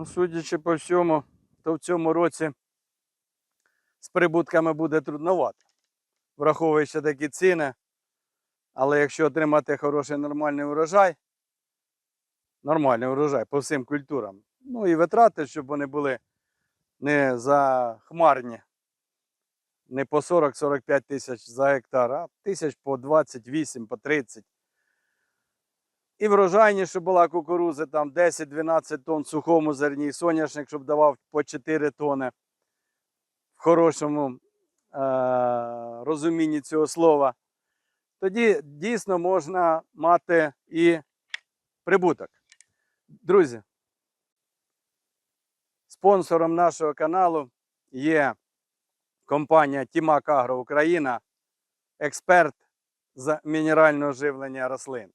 Ну, судячи по всьому, то в цьому році з прибутками буде трудновато, враховуючи такі ціни. Але якщо отримати хороший нормальний урожай, нормальний урожай по всім культурам, ну і витрати, щоб вони були не захмарні, не по 40-45 тисяч за гектар, а тисяч по 28, по 30. І врожайніше була кукурузи, там 10-12 тонн в сухому зерні, соняшник, щоб давав по 4 тони в хорошому е- розумінні цього слова. Тоді дійсно можна мати і прибуток. Друзі, спонсором нашого каналу є компанія Тімак Агро Україна, експерт з мінерального живлення рослин.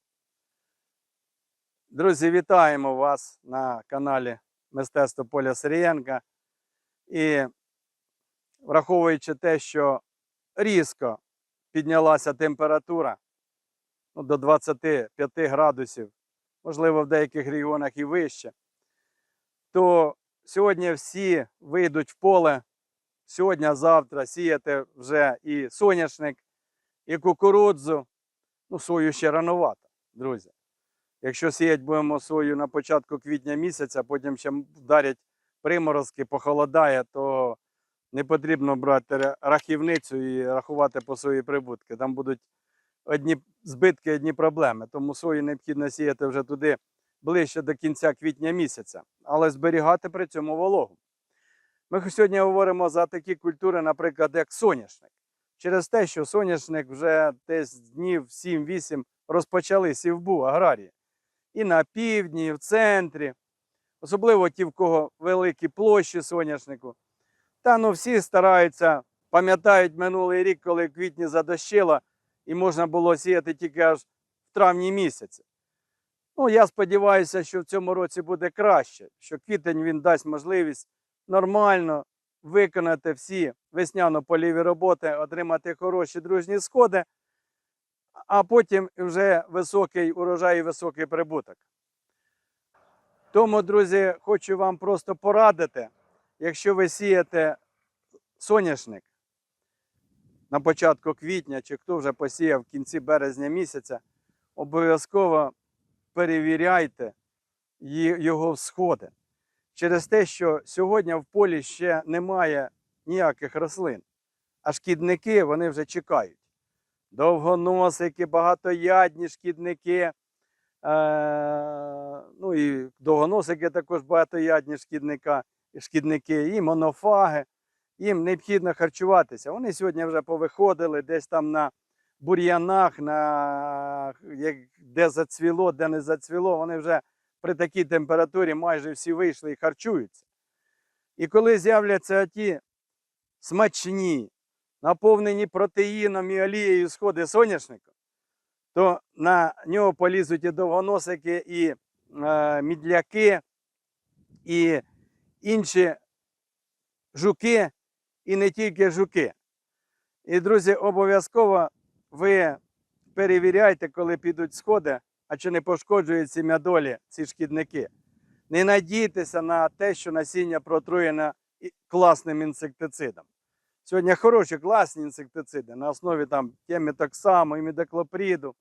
Друзі, вітаємо вас на каналі Мистецтво Поля Сирієнка. І враховуючи те, що різко піднялася температура ну, до 25 градусів, можливо, в деяких регіонах і вище, то сьогодні всі вийдуть в поле. Сьогодні-завтра сіяти вже і соняшник, і кукурудзу. Ну, сою ще рановато, друзі. Якщо сіяти будемо сою на початку квітня місяця, потім ще вдарять приморозки, похолодає, то не потрібно брати рахівницю і рахувати по свої прибутки. Там будуть одні збитки, одні проблеми. Тому сою необхідно сіяти вже туди ближче до кінця квітня місяця, але зберігати при цьому вологу. Ми сьогодні говоримо за такі культури, наприклад, як соняшник. Через те, що соняшник вже десь днів 7-8 розпочали сівбу аграрії. І на півдні, і в центрі, особливо ті, в кого великі площі соняшнику. Та ну всі стараються, пам'ятають минулий рік, коли в квітні задощило, і можна було сіяти тільки аж в травні місяці. Ну, я сподіваюся, що в цьому році буде краще, що квітень він дасть можливість нормально виконати всі весняно-поліві роботи, отримати хороші дружні сходи, а потім вже високий урожай і високий прибуток. Тому, друзі, хочу вам просто порадити, якщо ви сієте соняшник на початку квітня, чи хто вже посіяв в кінці березня місяця, обов'язково перевіряйте його всходи. Через те, що сьогодні в полі ще немає ніяких рослин, а шкідники вони вже чекають. Довгоносики, багатоядні шкідники. Е, ну і довгоносики також багатоядні шкідника, шкідники, і монофаги. Їм необхідно харчуватися. Вони сьогодні вже повиходили десь там на бур'янах, на, де зацвіло, де не зацвіло. Вони вже при такій температурі майже всі вийшли і харчуються. І коли з'являться ті смачні, наповнені протеїном і олією сходи соняшника, то на нього полізуть і довгоносики, і е, мідляки, і інші жуки, і не тільки жуки. І, друзі, обов'язково ви перевіряйте, коли підуть сходи, а чи не пошкоджують сім'ядолі ці шкідники. Не надійтеся на те, що насіння протруєне класним інсектицидом. Сьогодні хороші, класні інсектициди на основі там тіметоксаму, імідоклоприду,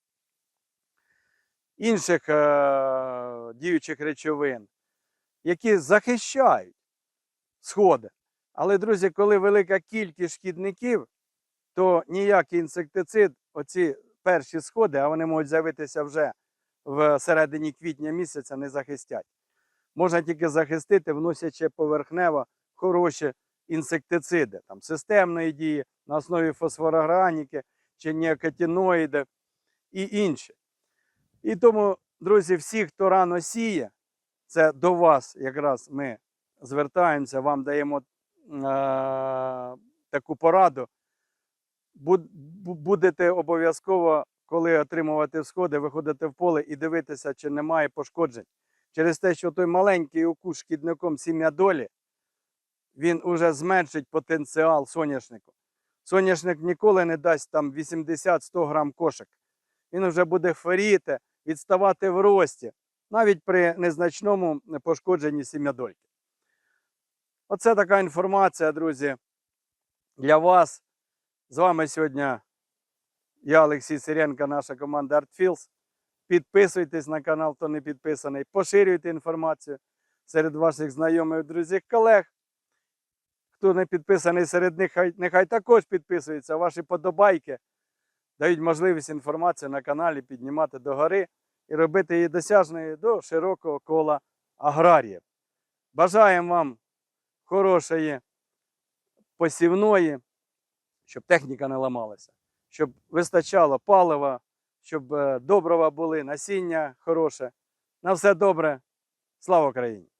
інших е- діючих речовин, які захищають сходи. Але, друзі, коли велика кількість шкідників, то ніякий інсектицид, оці перші сходи, а вони можуть з'явитися вже в середині квітня місяця, не захистять. Можна тільки захистити, вносячи поверхнево хороші інсектициди, там, системної дії на основі фосфорограніки чи неокотиноїди і інші. І тому, друзі, всі, хто рано сіє, це до вас якраз ми звертаємося, вам даємо е- таку пораду. Буд- Будете обов'язково, коли отримувати всходи, виходити в поле і дивитися, чи немає пошкоджень. Через те, що той маленький укус шкідником сім'я долі, він уже зменшить потенціал соняшнику. Соняшник ніколи не дасть там 80-100 грам кошик. Він вже буде хворіти, відставати в рості, навіть при незначному пошкодженні сім'ядольки. Оце така інформація, друзі, для вас. З вами сьогодні я, Олексій Сиренко, наша команда ArtFields. Підписуйтесь на канал, хто не підписаний, поширюйте інформацію серед ваших знайомих, друзів, колег. Хто не підписаний серед них, хай, нехай також підписується. Ваші подобайки дають можливість інформацію на каналі піднімати догори і робити її досяжною до широкого кола аграріїв. Бажаємо вам хорошої посівної, щоб техніка не ламалася, щоб вистачало палива, щоб е, добрива були, насіння хороше. На все добре. Слава Україні!